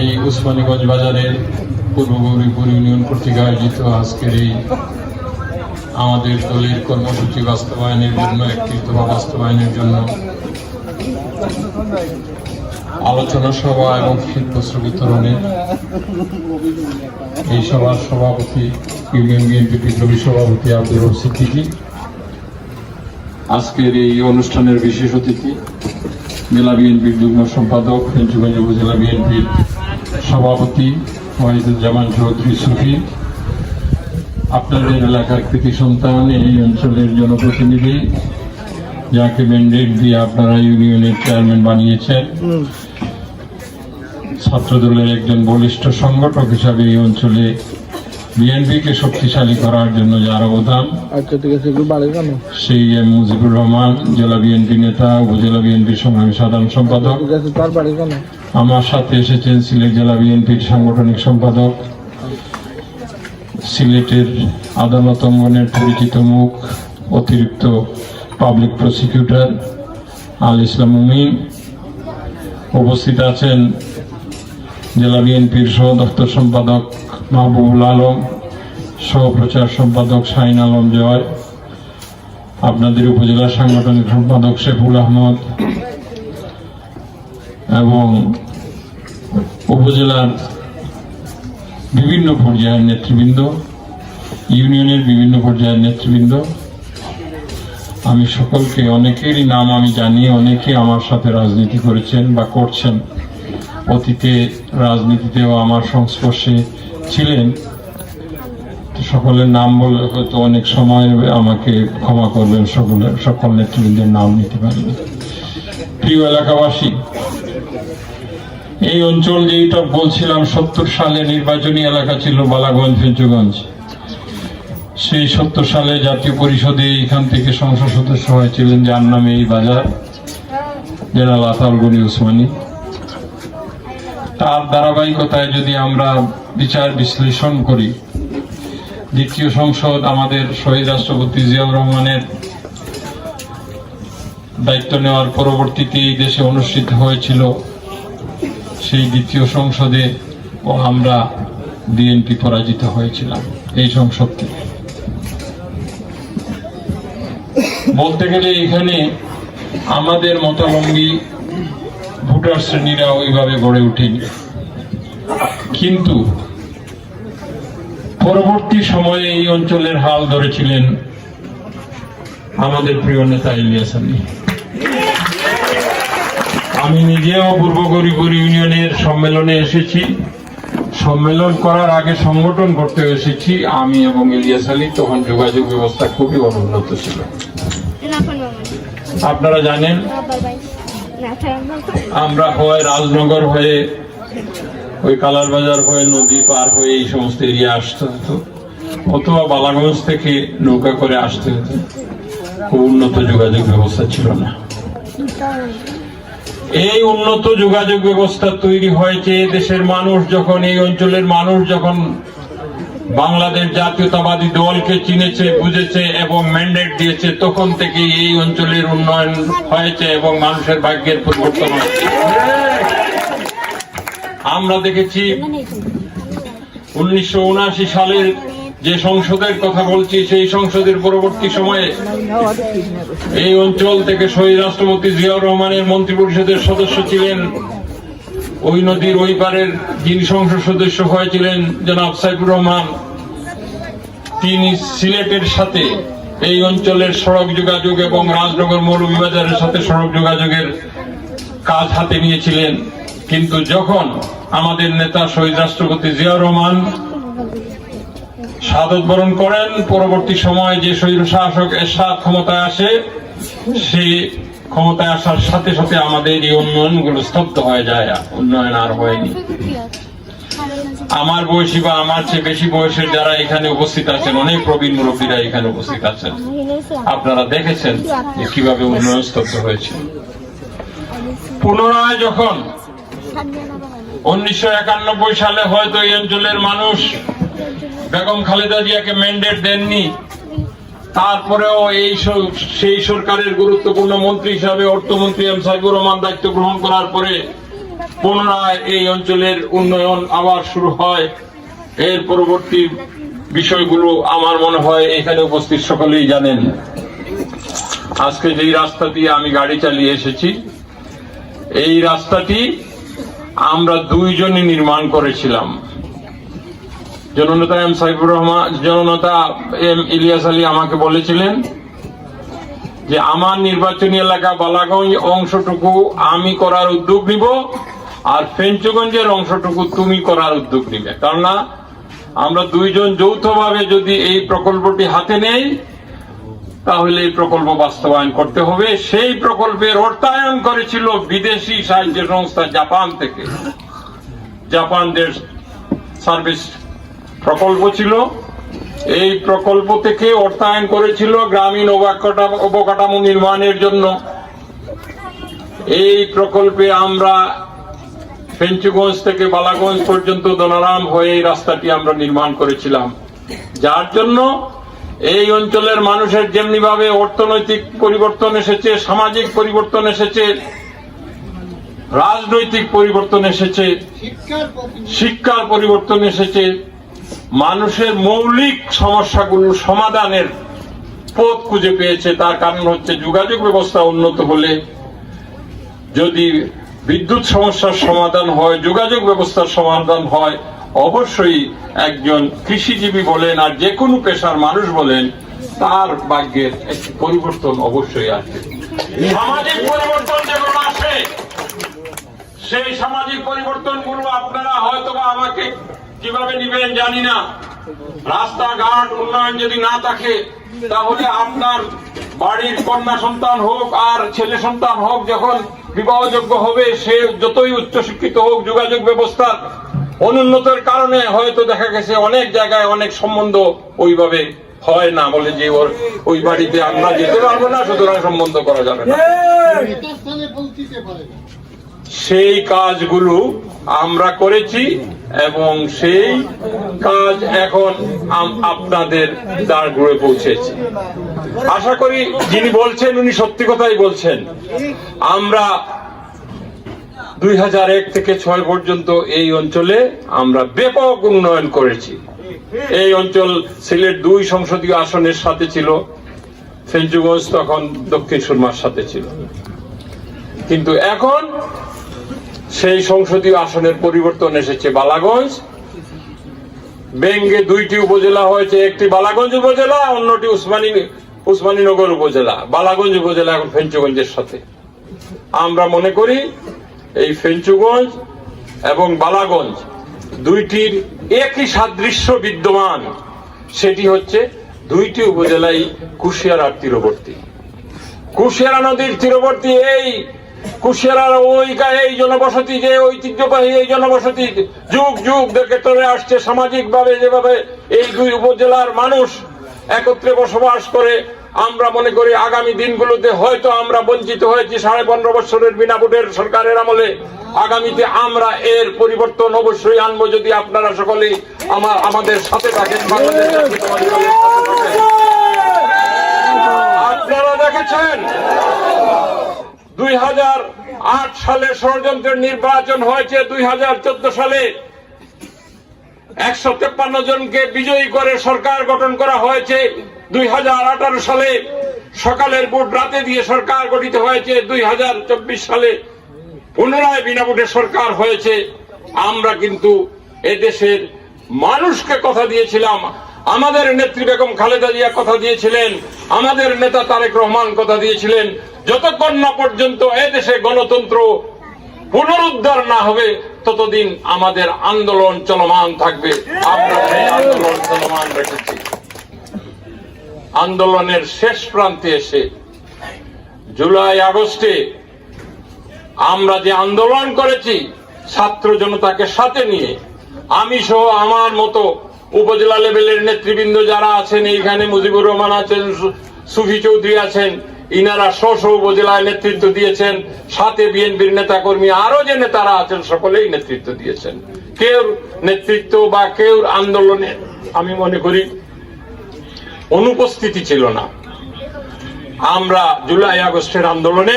এই উসমানীগঞ্জ বাজারের পূর্ব গৌরীপুর ইউনিয়ন কর্তৃক আয়োজিত আজকের এই আমাদের দলের কর্মসূচি বাস্তবায়নের জন্য একটি দফা বাস্তবায়নের জন্য আলোচনা সভা এবং শীতবস্ত্র বিতরণের এই সভার সভাপতি ইউনিয়ন বিএনপি বিপ্লবী সভাপতি আব্দুর রব সিদ্দিকী। আজকের এই অনুষ্ঠানের বিশেষ অতিথি জেলা বিএনপির যুগ্ম সম্পাদক, ফেঞ্চুগঞ্জ উপজেলা বিএনপির সভাপতি ওয়াহিদুজ্জামান চৌধুরী সুফি। আপনাদের এলাকার কৃতি সন্তান এই অঞ্চলের জনপ্রতিনিধি যাকে ম্যান্ডেট দিয়ে আপনারা ইউনিয়নের চেয়ারম্যান বানিয়েছেন। ছাত্রদলের একজন বলিষ্ঠ সংগঠক হিসাবে এই অঞ্চলে বিএনপিকে শক্তিশালী করার জন্য যার অবদান আচ্ছা সেই এম মুজিবুর রহমান জেলা বিএনপি নেতা উপজেলা বিএনপির সংগ্রামী সাধারণ সম্পাদক। আমার সাথে এসেছেন সিলেট জেলা বিএনপির সাংগঠনিক সম্পাদক, সিলেটের আদালত অঙ্গনের পরিচিত মুখ, অতিরিক্ত পাবলিক প্রসিকিউটর আল ইসলাম মুমিন। উপস্থিত আছেন জেলা বিএনপির সহ দপ্তর সম্পাদক মাহবুবুল আলম সহপ্রচার সম্পাদক শাহিন আলম জয়, আপনাদের উপজেলা সাংগঠনিক সম্পাদক শেফুল আহমদ এবং উপজেলার বিভিন্ন পর্যায়ের নেতৃবৃন্দ, ইউনিয়নের বিভিন্ন পর্যায়ের নেতৃবৃন্দ। আমি সকলকে, অনেকেরই নাম আমি জানি, অনেকে আমার সাথে রাজনীতি করেছেন বা করছেন। অতীতে রাজনীতিতেও আমার সংস্পর্শে ছিলেন। সকলের নাম বলে হয়তো অনেক সময় আমাকে ক্ষমা করবেন, সকলের, সকল নেতৃবৃন্দের নাম নিতে পারিনি প্রিয় এলাকাবাসী এই অঞ্চল যেটা বলছিলাম, সত্তর সালে নির্বাচনী এলাকা ছিল বালাগঞ্জ ফেঞ্চুগঞ্জ সেই সত্তর সালে জাতীয় পরিষদে এখান থেকে সংসদ সদস্য হয়েছিলেন, যার নামে এই বাজার, জেনারেল আতাউল গনি উসমানী তার ধারাবাহিকতায় যদি আমরা বিচার বিশ্লেষণ করি, দ্বিতীয় সংসদ আমাদের শহীদ রাষ্ট্রপতি জিয়াউর রহমানের দায়িত্ব নেওয়ার পরবর্তীতে এই দেশে অনুষ্ঠিত হয়েছিল সেই দ্বিতীয় সংসদে আমরা বিএনপি পরাজিত হয়েছিলাম, এই সংসদ থেকে বলতে গেলে এখানে আমাদের মতাবলম্বী ভোটার শ্রেণীরা ওইভাবে গড়ে ওঠেনি। কিন্তু পরবর্তী সময়ে এই অঞ্চলের হাল ধরেছিলেন আমাদের প্রিয় নেতা ইলিয়াস আলী। আমি নিজেও পূর্ব গরিপুর ইউনিয়নের সম্মেলনে এসেছি। সম্মেলন করার আগে সংগঠন করতে এসেছি। আমি এবং ইলিয়াস আলী, তখন যোগাযোগ ব্যবস্থা খুবই অনুন্নত ছিল। আপনারা জানেন, আমরা হয় রাজনগর হয়ে, ওই কালার বাজার হয়ে, নদী পার হয়ে এই সমস্ত এরিয়া আসতে হতো। অথবা বালাগঞ্জ থেকে নৌকা করে আসতে হতো। খুব উন্নত যোগাযোগ ব্যবস্থা ছিল না। এই উন্নত যোগাযোগ ব্যবস্থা তৈরি হয়েছে। দেশের মানুষ যখন, এই অঞ্চলের মানুষ যখন বাংলাদেশ জাতীয়তাবাদী দলকে চিনেছে, বুঝেছে এবং ম্যান্ডেট দিয়েছে, তখন থেকে এই অঞ্চলের উন্নয়ন হয়েছে এবং মানুষের ভাগ্যের পরিবর্তন হয়েছে। আমরা দেখেছি উনিশশো সালের যে সংসদের কথা বলছি, সেই সংসদের পরবর্তী সময়ে এই অঞ্চল থেকে শহীদ রাষ্ট্রপতি জিয়াউর রহমানের মন্ত্রী পরিষদের সদস্য ছিলেন। ওই নদীর ওই পারের যিনি সংসদ সদস্য হয়েছিলেন, জনাব সাইফুর রহমান। তিনি সিলেটের সাথে এই অঞ্চলের সড়ক যোগাযোগ এবং রাজনগর মৌলভীবাজারের সাথে সড়ক যোগাযোগের কাজ হাতে নিয়েছিলেন। কিন্তু যখন আমাদের নেতা শহীদ রাষ্ট্রপতি জিয়াউর রহমান শাহাদত বরণ করেন, পরবর্তী সময়ে যে শহীদ শাসক এরশাদ ক্ষমতায় আসে, সে ক্ষমতায় আসার সাথে সাথে আমাদের এই উন্নয়নগুলো স্তব্ধ হয়ে যায় উন্নয়ন আর হয়নি। আমার বয়সী বা আমার চেয়ে বেশি বয়সের যারা এখানে উপস্থিত আছেন, অনেক প্রবীণ মুরব্বীরা এখানে উপস্থিত আছেন। আপনারা দেখেছেন যে কীভাবে উন্নয়ন স্তব্ধ হয়েছে। পুনরায় যখন উনিশশো একানব্বই সালে হয়তো এই অঞ্চলের মানুষ বেগম খালেদা জিয়াকে ম্যান্ডেট দেননি। তারপরেও এই সেই সরকারের গুরুত্বপূর্ণ মন্ত্রী হিসাবে অর্থমন্ত্রী এম সাইবুর রহমান দায়িত্ব গ্রহণ করার পরে পুনরায় এই অঞ্চলের উন্নয়ন আবার শুরু হয়। এর পরবর্তী বিষয়গুলো আমার মনে হয় এখানে উপস্থিত সকলেই জানেন। আজকে যেই রাস্তা দিয়ে আমি গাড়ি চালিয়ে এসেছি, এই রাস্তাটি আমরা দুইজনই নির্মাণ করেছিলাম। জননেতা এম সাইফুর রহমান, জননেতা এম ইলিয়াস আলী আমাকে বলেছিলেন যে, আমার নির্বাচনী এলাকা বালাগঞ্জ অংশটুকু আমি করার উদ্যোগ নিব আর ফেঞ্চগঞ্জের অংশটুকু তুমি করার উদ্যোগ নিবে। কেননা, আমরা দুইজন যৌথভাবে যদি এই প্রকল্পটি হাতে নেই, তাহলে এই প্রকল্প বাস্তবায়ন করতে হবে। সেই প্রকল্পের অর্থায়ন করেছিল বিদেশি সাহায্য সংস্থা জাপান থেকে। জাপান দেশ সার্ভিস প্রকল্প ছিল। এই প্রকল্প থেকে অর্থায়ন করেছিল গ্রামীণ অবকাঠামো নির্মাণের জন্য। এই প্রকল্পে আমরা ফেঞ্চুগঞ্জ থেকে বালাগঞ্জ পর্যন্ত দনারাম হয়ে এই রাস্তাটি আমরা নির্মাণ করেছিলাম। যার জন্য এই অঞ্চলের মানুষের যেমনি ভাবে অর্থনৈতিক পরিবর্তন এসেছে, সামাজিক পরিবর্তন এসেছে, রাজনৈতিক পরিবর্তন এসেছে, শিক্ষার পরিবর্তন এসেছে মানুষের মৌলিক সমস্যাগুলো সমাধানের পথ খুঁজে পেয়েছে। তার কারণ হচ্ছে যোগাযোগ ব্যবস্থা উন্নত হলে যদি বিদ্যুৎ সমস্যার সমাধান হয়, যোগাযোগ ব্যবস্থার সমাধান হয়, অবশ্যই একজন কৃষিজীবী বলেন আর যে কোনো পেশার মানুষ বলেন, তার ভাগ্যের একটি পরিবর্তন অবশ্যই আসবে। সামাজিক পরিবর্তন যেমন আসে, সেই সামাজিক পরিবর্তনগুলো আপনারা হয়তোবা আমাকে কীভাবে নিবেন জানি না। রাস্তাঘাট উন্নয়ন যদি না থাকে তাহলে আপনার বাড়ির কন্যা সন্তান হোক আর ছেলে সন্তান হোক যখন বিবাহযোগ্য হবে সে যতই উচ্চশিক্ষিত হোক যোগাযোগ ব্যবস্থার অনুন্নতের কারণে হয়তো দেখা গেছে অনেক জায়গায় অনেক সম্বন্ধ ওইভাবে হয় না বলে যে ওর ওই বাড়িতে আমরা যেতে পারব না সুতরাং সম্বন্ধ করা যাবে না। সেই কাজগুলো আমরা করেছি এবং সেই কাজ এখন আপনাদের দ্বার ঘুরে পৌঁছেছে। আশা করি যিনি বলছেন উনি সত্যি কথাই বলছেন। আমরা দুই হাজার এক থেকে ছয় পর্যন্ত এই অঞ্চলে আমরা ব্যাপক উন্নয়ন করেছি। এই অঞ্চল সিলেট দুই সংসদীয় আসনের সাথে ছিল ফেঞ্চুগঞ্জ তখন দক্ষিণ সুরমার সাথে ছিল। কিন্তু এখন সেই সংসদীয় আসনের পরিবর্তন এসেছে বালাগঞ্জ। বেঙ্গে দুইটি উপজেলা হয়েছে, একটি বালাগঞ্জ উপজেলা, অন্যটি উসমানী উসমানীনগর উপজেলা। বালাগঞ্জ উপজেলা এখন ফেঞ্চুগঞ্জের সাথে। আমরা মনে করি এই ফেঞ্চুগঞ্জ এবং বালাগঞ্জ দুইটির একই সাদৃশ্য বিদ্যমান। সেটি হচ্ছে দুইটি উপজেলাই কুশিয়ারার তীরবর্তী। কুশিয়ারা নদীর তীরবর্তী এই কুশিয়ারার ওই গা- এই জনবসতি যে ঐতিহ্যবাহী এই জনবসতি, যুগ যুগ দেখে চলে আসছে সামাজিক ভাবে যেভাবে এই দুই উপজেলার মানুষ একত্রে বসবাস করে, আমরা মনে করি আগামী দিনগুলোতে হয়তো আমরা বঞ্চিত হয়েছি সাড়ে পনেরো বছরের বিনা ভোটের সরকারের আমলে আগামীতে আমরা এর পরিবর্তন অবশ্যই আনব যদি আপনারা সকলেই আমার, আমাদের সাথে থাকেন। আপনারা দেখেছেন দুই হাজার আট সালে ষড়যন্ত্রের নির্বাচন হয়েছে। দুই হাজার চোদ্দ সালে একশো তেপ্পান্ন জনকে বিজয়ী করে সরকার গঠন করা হয়েছে। দুই হাজার আঠারো সালে সকালের ভোট রাতে দিয়ে সরকার গঠিত হয়েছে। দুই হাজার চব্বিশ সালে পুনরায় বিনা ভোটে সরকার হয়েছে। আমরা কিন্তু এদেশের মানুষকে কথা দিয়েছিলাম। আমাদের নেত্রী বেগম খালেদা জিয়া কথা দিয়েছিলেন, আমাদের নেতা তারেক রহমান কথা দিয়েছিলেন, যতক্ষণ না পর্যন্ত এদেশে গণতন্ত্র পুনরুদ্ধার না হবে, ততদিন আমাদের আন্দোলন চলমান থাকবে। আমরা আন্দোলন চলমান রেখেছি। আন্দোলনের শেষ প্রান্তে এসে জুলাই আগস্টে আমরা যে আন্দোলন করেছি, ছাত্র জনতাকে সাথে নিয়ে, আমি সহ আমার মতো উপজেলা লেভেলের নেতৃবৃন্দ যারা আছেন, এইখানে মুজিবুর রহমান আছেন সুফি চৌধুরী আছেন, ইনারা স্ব স্ব উপজেলায় নেতৃত্ব দিয়েছেন, সাথে বিএনপির নেতা কর্মী আরও যে নেতারা আছেন, সকলেই নেতৃত্ব দিয়েছেন। কেউ নেতৃত্ব বা কেউ আন্দোলনে আমি মনে করি অনুপস্থিতি ছিল না। আমরা জুলাই আগস্টের আন্দোলনে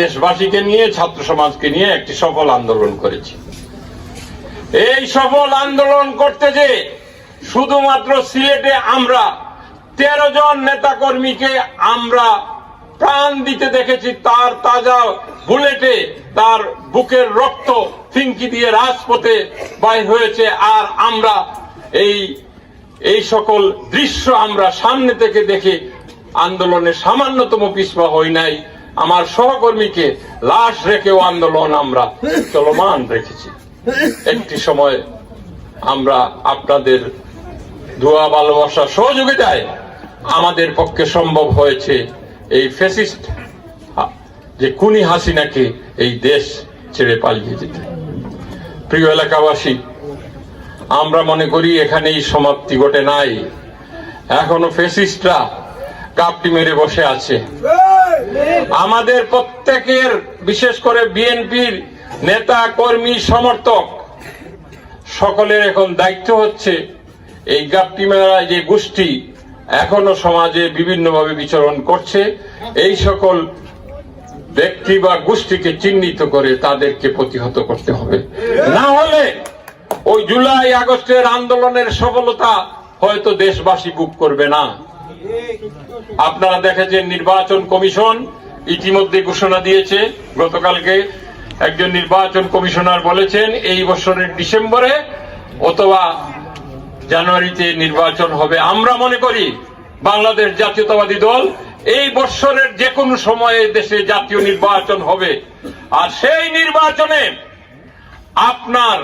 দেশবাসীকে নিয়ে, ছাত্র সমাজকে নিয়ে একটি সফল আন্দোলন করেছি। এই সফল আন্দোলন করতে যে শুধুমাত্র সিলেটে আমরা তেরো জন নেতা কর্মীকে আমরা প্রাণ দিতে দেখেছি, তার তাজা বুলেটে তার বুকের রক্ত ফিঙ্কি দিয়ে রাজপথে বাইর হয়েছে, আর আমরা এই এই সকল দৃশ্য আমরা সামনে থেকে দেখে আন্দোলনে সামান্যতম পিছপা হই নাই। আমার সহকর্মীকে লাশ রেখেও আন্দোলন আমরা চলমান রেখেছি। একটি সময় আমরা আপনাদের দোয়া ভালোবাসা সহযোগিতায় আমাদের পক্ষে সম্ভব হয়েছে এই ফেসিস্ট যে কুনি হাসিনাকে এই দেশ ছেড়ে পালিয়ে যেতে। প্রিয় এলাকাবাসী আমরা মনে করি এখানেই সমাপ্তি ঘটে নাই। এখনও ফেসিস্টরা কাপটি মেরে বসে আছে। আমাদের প্রত্যেকের বিশেষ করে বিএনপির নেতা, কর্মী, সমর্থক, সকলের এখন দায়িত্ব হচ্ছে এই গাপটি মেলা যে গোষ্ঠী এখনও সমাজে বিভিন্নভাবে বিচরণ করছে, এই সকল ব্যক্তি বা গোষ্ঠীকে চিহ্নিত করে তাদেরকে প্রতিহত করতে হবে। না হলে ওই জুলাই, আগস্টের আন্দোলনের সফলতা হয়তো দেশবাসী বুক করবে না। আপনারা দেখেছেন নির্বাচন কমিশন ইতিমধ্যে ঘোষণা দিয়েছে গতকালকে একজন নির্বাচন কমিশনার বলেছেন, এই বছরের ডিসেম্বরে অথবা জানুয়ারিতে নির্বাচন হবে। আমরা মনে করি বাংলাদেশ জাতীয়তাবাদী দল এই বৎসরের যে কোনো সময়ে দেশে জাতীয় নির্বাচন হবে। আর সেই নির্বাচনে আপনার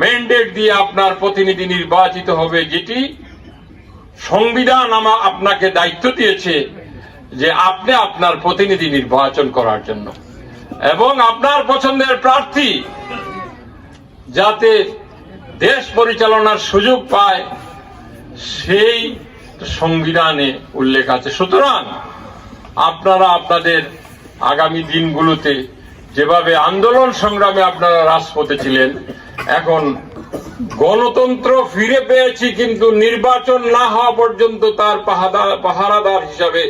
ম্যান্ডেট দিয়ে আপনার প্রতিনিধি নির্বাচিত হবে, যেটি সংবিধান আমা আপনাকে দায়িত্ব দিয়েছে যে আপনি আপনার প্রতিনিধি নির্বাচন করার জন্য। এবং আপনার পছন্দের প্রার্থী যাতে দেশ পরিচালনার সুযোগ পায়, সেই সংবিধানে উল্লেখ আছে। সুতরাং আপনারা আপনাদের আগামী দিনগুলোতে যেভাবে আন্দোলন সংগ্রামে আপনারা রাজপথে ছিলেন, এখন গণতন্ত্র ফিরে পেয়েছি, কিন্তু নির্বাচন না হওয়া পর্যন্ত তার পাহাদার পাহারাদার হিসাবে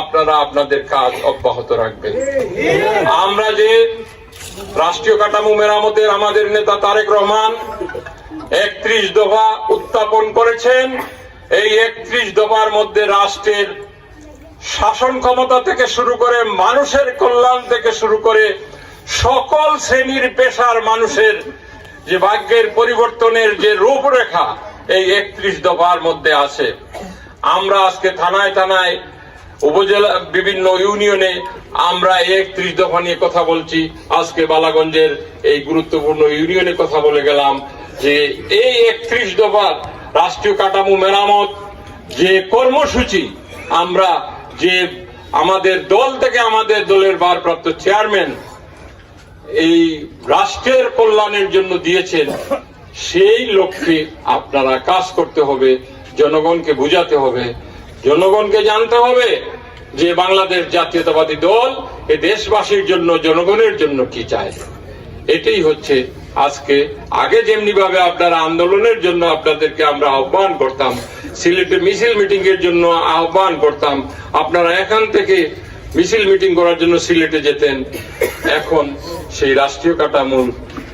আপনারা আপনাদের কাজ অব্যাহত রাখবেন। আমরা যে রাষ্ট্রীয় কাঠামো মেরামতের আমাদের নেতা তারেক রহমান একত্রিশ দফা উত্থাপন করেছেন, এই একত্রিশ দফার মধ্যে রাষ্ট্রের শাসন ক্ষমতা থেকে শুরু করে মানুষের কল্যাণ থেকে শুরু করে সকল শ্রেণির পেশার মানুষের যে ভাগ্যের পরিবর্তনের যে রূপরেখা এই একত্রিশ দফার মধ্যে আছে। আমরা আজকে থানায় থানায় উপজেলা বিভিন্ন ইউনিয়নে আমরা একত্রিশ দফা নিয়ে কথা বলছি। আজকে বালাগঞ্জের এই গুরুত্বপূর্ণ ইউনিয়নে কথা বলে গেলাম যে এই একত্রিশ দফার রাষ্ট্রীয় কাঠামো মেরামত যে কর্মসূচি আমরা যে আমাদের দল থেকে আমাদের দলের ভারপ্রাপ্ত চেয়ারম্যান এই রাষ্ট্রের কল্যাণের জন্য দিয়েছেন, সেই লক্ষ্যে আপনারা কাজ করতে হবে, জনগণকে বুঝাতে হবে। জনগণকে জানতে হবে যে বাংলাদেশ জাতীয়তাবাদী দল এ দেশবাসীর জন্য, জনগণের জন্য কি চায়। এটাই হচ্ছে আজকে। আগে যেমনি ভাবে আপনারা আন্দোলনের জন্য আপনাদেরকে আমরা আহ্বান করতাম, সিলেটে মিছিল মিটিং এর জন্য আহ্বান করতাম, আপনারা এখান থেকে মিছিল মিটিং করার জন্য সিলেটে যেতেন। এখন সেই রাষ্ট্রীয় কাঠামোর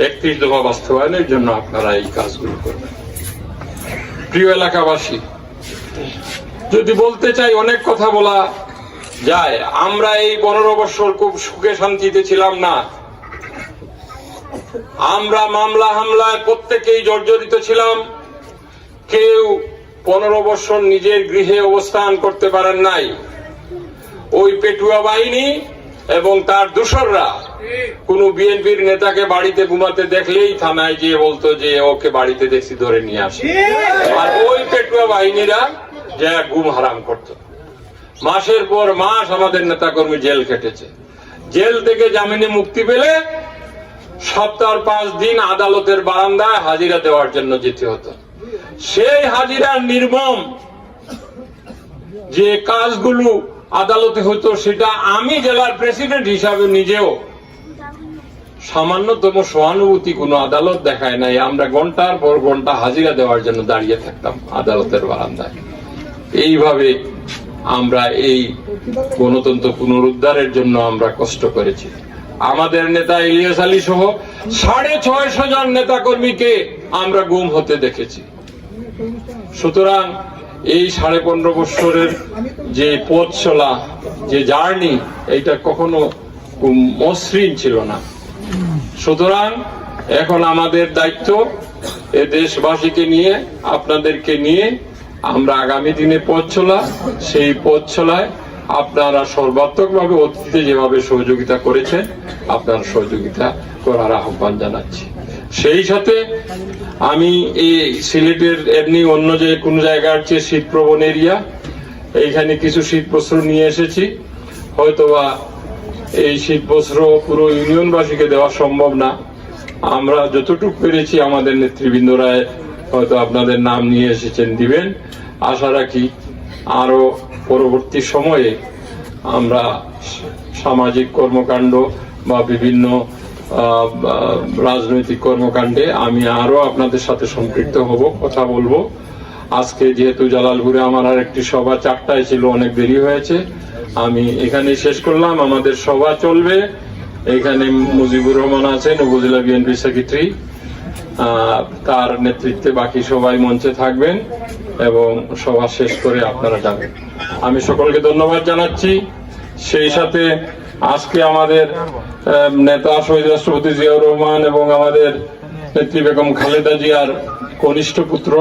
একত্রিশ দফা বাস্তবায়নের জন্য আপনারা এই কাজগুলো করবেন। প্রিয় এলাকাবাসী যদি বলতে চাই অনেক কথা বলা যায় আমরা এই পনেরো বছর খুব সুখে শান্তিতে ছিলাম না। আমরা মামলা হামলায় প্রত্যেকেই জর্জরিত ছিলাম। কেউ পনেরো বছর নিজের গৃহে অবস্থান করতে পারেন নাই। ওই পেটুয়া বাহিনী এবং তার দূষররা কোন বিএনপির নেতাকে বাড়িতে ঘুমাতে দেখলেই থানায় গিয়ে বলতো যে ওকে বাড়িতে দেখছি ধরে নিয়ে আসি। আর ওই পেটুয়া বাহিনীরা যা ঘুম হারাম করত। মাসের পর মাস আমাদের নেতাকর্মী জেল কেটেছে জেল থেকে জামিনে মুক্তি পেলে সপ্তাহ পাঁচ দিন আদালতের বারান্দায় হাজিরা দেওয়ার জন্য যেতে হতো। সেই হাজিরার নির্মম যে কাজগুলো আদালতে হতো, সেটা আমি জেলার প্রেসিডেন্ট হিসাবে নিজেও সামান্যতম সহানুভূতি কোনো আদালত দেখায় নাই। আমরা ঘণ্টার পর ঘণ্টা হাজিরা দেওয়ার জন্য দাঁড়িয়ে থাকতাম আদালতের বারান্দায়। এইভাবে আমরা এই গণতন্ত্র পুনরুদ্ধারের জন্য আমরা কষ্ট করেছি। আমাদের নেতা ইলিয়াস আলী সহ সাড়ে ছয়শো জন নেতা কর্মীকে আমরা গুম হতে দেখেছি। সুতরাং এই সাড়ে পনেরো বৎসরের যে পথ চলা যে জার্নি, এইটা কখনো মসৃণ ছিল না। সুতরাং এখন আমাদের দায়িত্ব এ দেশবাসীকে নিয়ে, আপনাদেরকে নিয়ে আমরা আগামী দিনে পথ চলা, সেই পথ চলায় আপনারা সর্বাত্মকভাবে অতীতে যেভাবে সহযোগিতা করেছেন, আপনার সহযোগিতা করার আহ্বান জানাচ্ছি। সেই সাথে আমি এই সিলেটের এমনি অন্য যে কোনো জায়গার চেয়ে শীতপ্রবণ এরিয়া, এইখানে কিছু শীত বস্ত্র নিয়ে এসেছি। হয়তোবা এই শীত বস্ত্র পুরো ইউনিয়নবাসীকে দেওয়া সম্ভব না। আমরা যতটুকু পেরেছি আমাদের নেতৃবৃন্দরা হয়তো আপনাদের নাম নিয়ে এসেছেন, দিবেন। আশা রাখি আরও পরবর্তী সময়ে আমরা সামাজিক কর্মকাণ্ড বা বিভিন্ন রাজনৈতিক কর্মকাণ্ডে আমি আরও আপনাদের সাথে সম্পৃক্ত হব, কথা বলব। আজকে যেহেতু জালালপুরে আমার আর একটি সভা চারটায় ছিল, অনেক দেরি হয়েছে। আমি এখানে শেষ করলাম, আমাদের সভা চলবে। এখানে মুজিবুর রহমান আছেন, উপজেলা বিএনপি সেক্রেটারি। তার নেতৃত্বে বাকি সবাই মঞ্চে থাকবেন এবং সভা শেষ করে আপনারা যাবেন। আমি সকলকে ধন্যবাদ জানাচ্ছি। সেই সাথে আজকে আমাদের নেতা শহীদ রাষ্ট্রপতি জিয়াউর রহমান এবং আমাদের নেত্রী বেগম খালেদা জিয়ার কনিষ্ঠ পুত্র,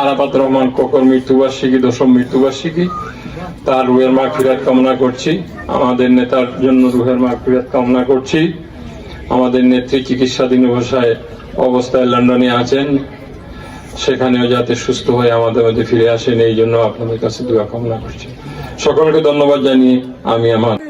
আরাফাত রহমান কোকর মৃত্যুবার্ষিকী, দশম মৃত্যুবার্ষিকী, তার রুহের মা ফিরাত কামনা করছি। আমাদের নেতার জন্য রুহের মা ফিরাত কামনা করছি। আমাদের নেত্রী চিকিৎসাধীন ভাষায় অবস্থায় লন্ডনে আছেন। সেখানেও যাতে সুস্থ হয়ে আমাদের মধ্যে ফিরে আসেন, এই জন্য আপনাদের কাছে দোয়া কামনা করছি। সকলকে ধন্যবাদ জানিয়ে আমি আমার